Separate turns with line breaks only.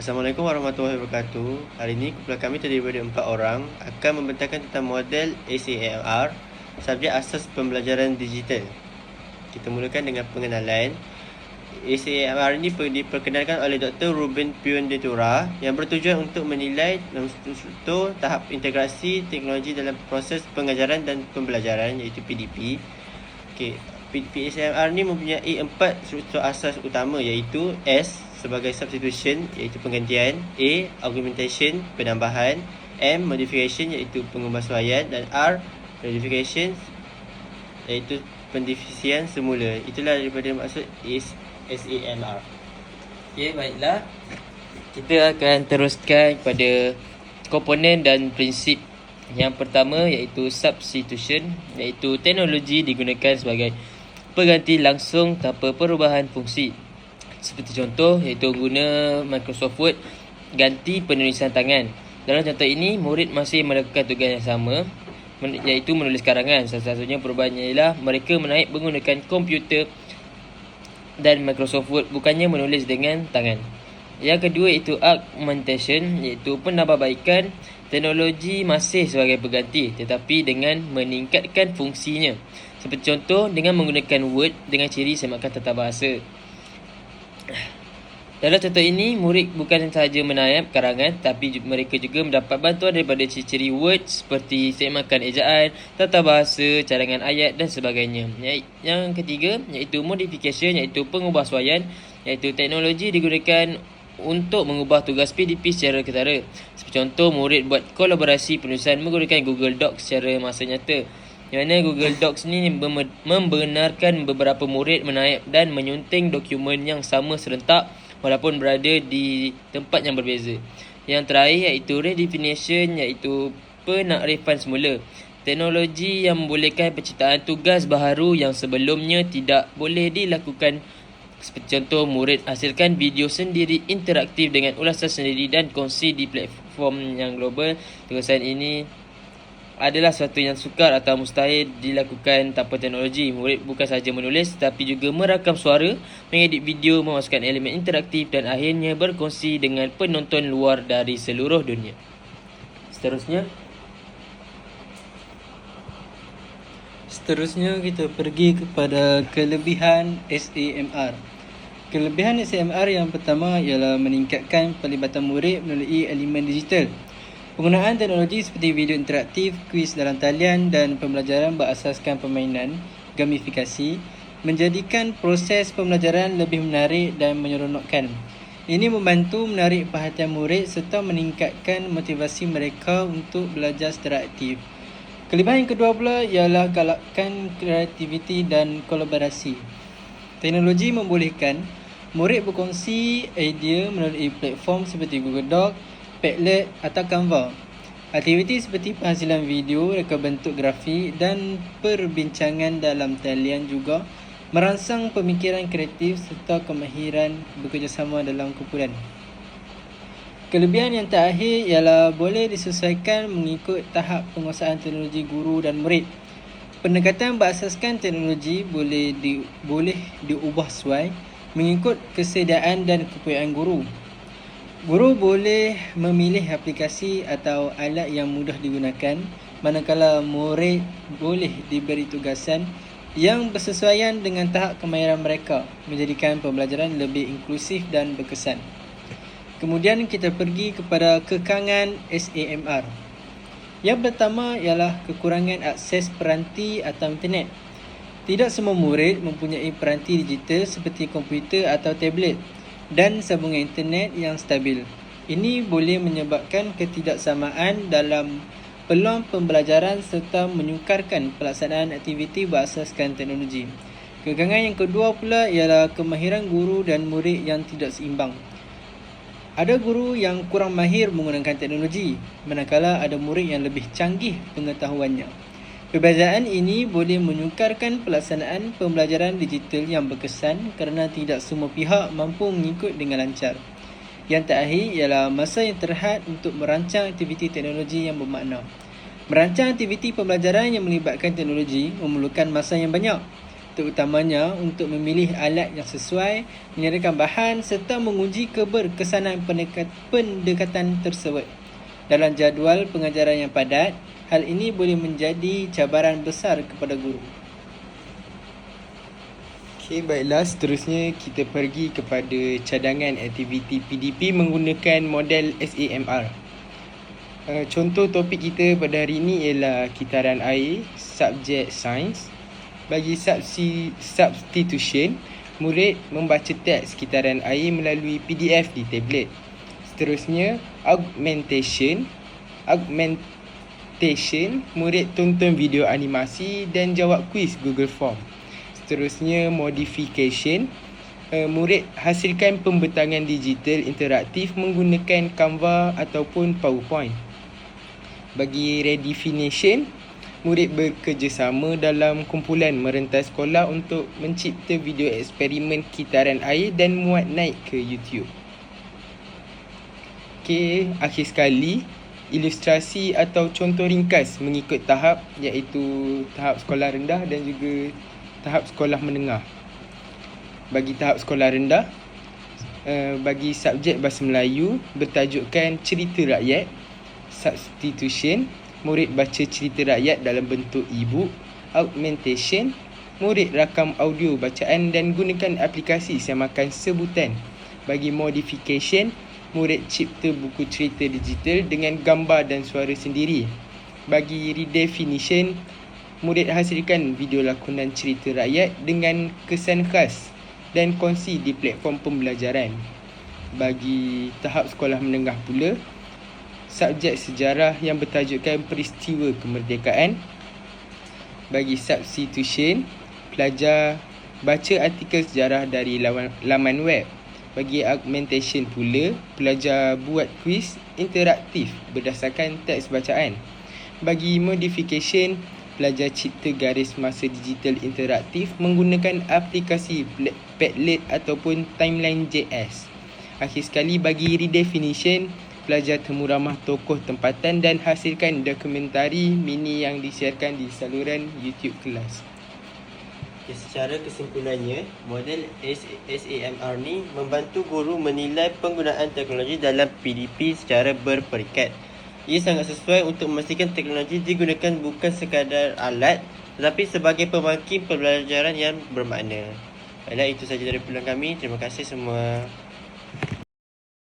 Assalamualaikum warahmatullahi wabarakatuh. Hari ini kumpulan kami terdiri daripada empat orang akan membentangkan tentang model ACMR, subjek asas pembelajaran digital. Kita mulakan dengan pengenalan. ACMR ini diperkenalkan oleh Dr. Ruben Pion Detura yang bertujuan untuk menilai dan struktur tahap integrasi teknologi dalam proses pengajaran dan pembelajaran iaitu PDP. Okay. PSMR ni mempunyai empat struktur asas utama iaitu S sebagai substitution iaitu penggantian A augmentation penambahan M modification iaitu pengubahsuaian dan R modification iaitu pendivisian semula. Itulah daripada maksud is SAMR
okey baiklah. Kita akan teruskan kepada komponen dan prinsip yang pertama iaitu substitution iaitu teknologi digunakan sebagai pengganti langsung tanpa perubahan fungsi seperti contoh iaitu guna Microsoft Word ganti penulisan tangan. Dalam contoh ini, murid masih melakukan tugas yang sama iaitu menulis karangan. Salah satunya perubahannya ialah mereka menaik menggunakan komputer dan Microsoft Word bukannya menulis dengan tangan. Yang kedua iaitu augmentation iaitu penambahbaikan teknologi masih sebagai pengganti tetapi dengan meningkatkan fungsinya. Seperti contoh dengan menggunakan Word dengan ciri semakan tata bahasa. Dalam contoh ini, murid bukan sahaja menayap karangan tapi mereka juga mendapat bantuan daripada ciri-ciri word seperti semakan ejaan, tata bahasa, cadangan ayat dan sebagainya. Yang ketiga, iaitu modification iaitu pengubahsuaian iaitu teknologi digunakan untuk mengubah tugas PDP secara ketara. Seperti contoh, murid buat kolaborasi penulisan menggunakan Google Docs secara masa nyata. Yang mana Google Docs ni membenarkan beberapa murid menayap dan menyunting dokumen yang sama serentak walaupun berada di tempat yang berbeza. Yang terakhir iaitu redefinition iaitu penakrifan semula. Teknologi yang membolehkan penciptaan tugas baharu yang sebelumnya tidak boleh dilakukan seperti contoh murid hasilkan video sendiri interaktif dengan ulasan sendiri dan kongsi di platform yang global. Tugasan ini adalah sesuatu yang sukar atau mustahil dilakukan tanpa teknologi. Murid bukan sahaja menulis tapi juga merakam suara, mengedit video, memasukkan elemen interaktif dan akhirnya berkongsi dengan penonton luar dari seluruh dunia. Seterusnya,
Seterusnya kita pergi kepada kelebihan SAMR. Kelebihan SAMR yang pertama ialah meningkatkan pelibatan murid melalui elemen digital. Penggunaan teknologi seperti video interaktif, kuis dalam talian dan pembelajaran berasaskan permainan, gamifikasi, menjadikan proses pembelajaran lebih menarik dan menyeronokkan. Ini membantu menarik perhatian murid serta meningkatkan motivasi mereka untuk belajar secara aktif. Kelebihan yang kedua pula ialah galakkan kreativiti dan kolaborasi. Teknologi membolehkan murid berkongsi idea melalui platform seperti Google Doc, Padlet atau Canva. Aktiviti seperti penghasilan video, reka bentuk grafik dan perbincangan dalam talian juga merangsang pemikiran kreatif serta kemahiran bekerjasama dalam kumpulan. Kelebihan yang terakhir ialah boleh disesuaikan mengikut tahap penguasaan teknologi guru dan murid. Pendekatan berasaskan teknologi boleh di, boleh diubah sesuai mengikut kesediaan dan kepunyaan guru. Guru boleh memilih aplikasi atau alat yang mudah digunakan manakala murid boleh diberi tugasan yang bersesuaian dengan tahap kemahiran mereka menjadikan pembelajaran lebih inklusif dan berkesan. Kemudian kita pergi kepada kekangan SAMR. Yang pertama ialah kekurangan akses peranti atau internet. Tidak semua murid mempunyai peranti digital seperti komputer atau tablet dan sambungan internet yang stabil. Ini boleh menyebabkan ketidaksamaan dalam peluang pembelajaran serta menyukarkan pelaksanaan aktiviti berasaskan teknologi. Kegangan yang kedua pula ialah kemahiran guru dan murid yang tidak seimbang. Ada guru yang kurang mahir menggunakan teknologi, manakala ada murid yang lebih canggih pengetahuannya. Perbezaan ini boleh menyukarkan pelaksanaan pembelajaran digital yang berkesan kerana tidak semua pihak mampu mengikut dengan lancar. Yang terakhir ialah masa yang terhad untuk merancang aktiviti teknologi yang bermakna. Merancang aktiviti pembelajaran yang melibatkan teknologi memerlukan masa yang banyak. terutamanya untuk memilih alat yang sesuai, menyediakan bahan serta menguji keberkesanan pendekat- pendekatan tersebut. Dalam jadual pengajaran yang padat, hal ini boleh menjadi cabaran besar kepada guru.
Okey, baiklah seterusnya kita pergi kepada cadangan aktiviti PDP menggunakan model SAMR. Uh, contoh topik kita pada hari ini ialah kitaran air, subjek sains. Bagi subsi, substitution, murid membaca teks kitaran air melalui PDF di tablet. Seterusnya, augmentation. Augmentation, murid tonton video animasi dan jawab kuis Google Form. Seterusnya modification. Uh, murid hasilkan pembentangan digital interaktif menggunakan Canva ataupun PowerPoint. Bagi redefinition, murid bekerjasama dalam kumpulan merentas sekolah untuk mencipta video eksperimen kitaran air dan muat naik ke YouTube. Okey, akhir sekali ilustrasi atau contoh ringkas mengikut tahap iaitu tahap sekolah rendah dan juga tahap sekolah menengah. Bagi tahap sekolah rendah, uh, bagi subjek Bahasa Melayu bertajukkan cerita rakyat, substitution, murid baca cerita rakyat dalam bentuk e-book, augmentation, murid rakam audio bacaan dan gunakan aplikasi semakan sebutan. Bagi modification, murid cipta buku cerita digital dengan gambar dan suara sendiri. Bagi redefinition, murid hasilkan video lakonan cerita rakyat dengan kesan khas dan kongsi di platform pembelajaran. Bagi tahap sekolah menengah pula, subjek sejarah yang bertajukkan peristiwa kemerdekaan. Bagi substitution, pelajar baca artikel sejarah dari laman, web. Bagi augmentation pula, pelajar buat kuis interaktif berdasarkan teks bacaan. Bagi modification, pelajar cipta garis masa digital interaktif menggunakan aplikasi Padlet ataupun Timeline.js. Akhir sekali bagi redefinition, pelajar temu ramah tokoh tempatan dan hasilkan dokumentari mini yang disiarkan di saluran YouTube kelas.
Okay, secara kesimpulannya, model SAMR ni membantu guru menilai penggunaan teknologi dalam PDP secara berperingkat. Ia sangat sesuai untuk memastikan teknologi digunakan bukan sekadar alat tetapi sebagai pembangkit pembelajaran yang bermakna. Baiklah, itu sahaja dari pilihan kami. Terima kasih semua.